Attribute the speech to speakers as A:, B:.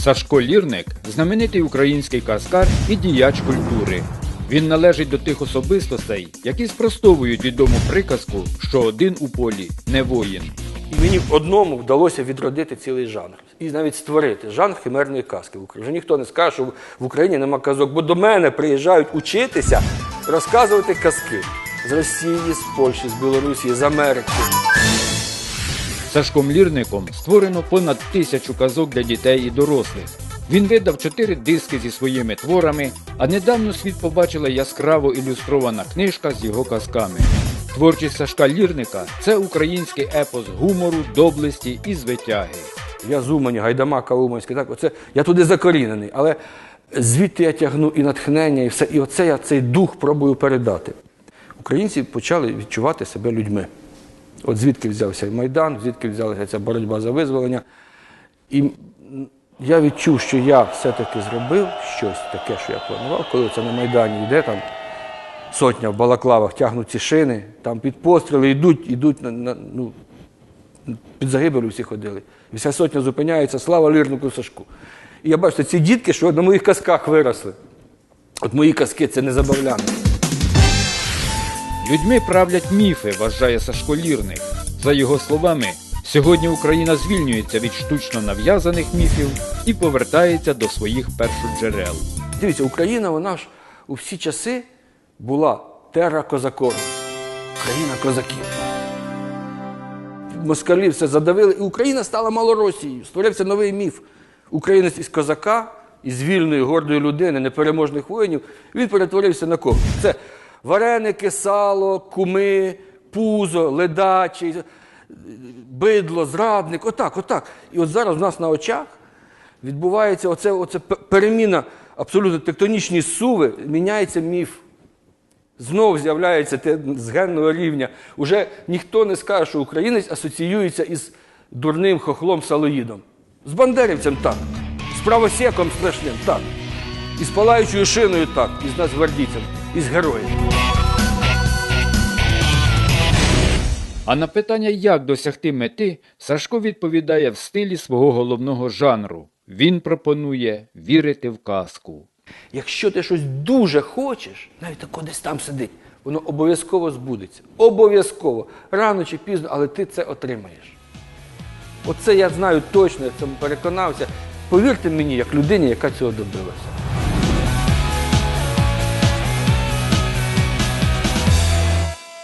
A: Сашко Лірник знаменитий український казкар і діяч культури. Він належить до тих особистостей, які спростовують відому приказку, що один у полі не воїн.
B: І мені одному вдалося відродити цілий жанр. І навіть створити жанр химерної казки в Україні. Вже ніхто не скаже, що в Україні нема казок, бо до мене приїжджають учитися, розказувати казки з Росії, з Польщі, з Білорусі, з Америки.
A: Сашком Лірником створено понад тисячу казок для дітей і дорослих. Він видав чотири диски зі своїми творами, а недавно світ побачила яскраво ілюстрована книжка з його казками. Творчість Сашка Лірника це український епос гумору, доблесті і звитяги.
B: Я з Умані, Гайдамака Уманський, так, оце, я туди закорінений, але звідти я тягну і натхнення, і все. І оце я цей дух пробую передати. Українці почали відчувати себе людьми. От звідки взявся Майдан, звідки взялася ця боротьба за визволення. І я відчув, що я все-таки зробив щось таке, що я планував, коли це на Майдані йде там сотня в балаклавах тягнуть ці шини, там під постріли йдуть, йдуть на, на, ну, під загибелю всі ходили. І вся сотня зупиняється, слава лірнику Сашку. І я бачу, ці дітки, що на моїх казках виросли. От мої казки це не забавляно.
A: Людьми правлять міфи, вважає Сашко Лірник. За його словами, сьогодні Україна звільнюється від штучно нав'язаних міфів і повертається до своїх першоджерел.
B: Дивіться, Україна, вона ж у всі часи була терра козаком. Країна козаків. Москалі все задавили, і Україна стала Малоросією. Створився новий міф. Українець із козака, із вільної, гордої людини, непереможних воїнів, він перетворився на кого? Це вареники, сало, куми, пузо, ледачі, бидло, зрадник. Отак, отак. І от зараз в нас на очах відбувається оце, оце переміна, абсолютно тектонічні суви, міняється міф. Знов з'являється те з генного рівня. Уже ніхто не скаже, що українець асоціюється із дурним хохлом Салоїдом. З бандерівцем так, з правосеком страшним так, і з палаючою шиною так, і з нацгвардійцем, і з героєм.
A: А на питання, як досягти мети, Сашко відповідає в стилі свого головного жанру. Він пропонує вірити в казку.
B: Якщо ти щось дуже хочеш, навіть тако десь там сидить, воно обов'язково збудеться. Обов'язково. Рано чи пізно, але ти це отримаєш. Оце я знаю точно, я в цьому переконався. Повірте мені, як людині, яка цього добилася.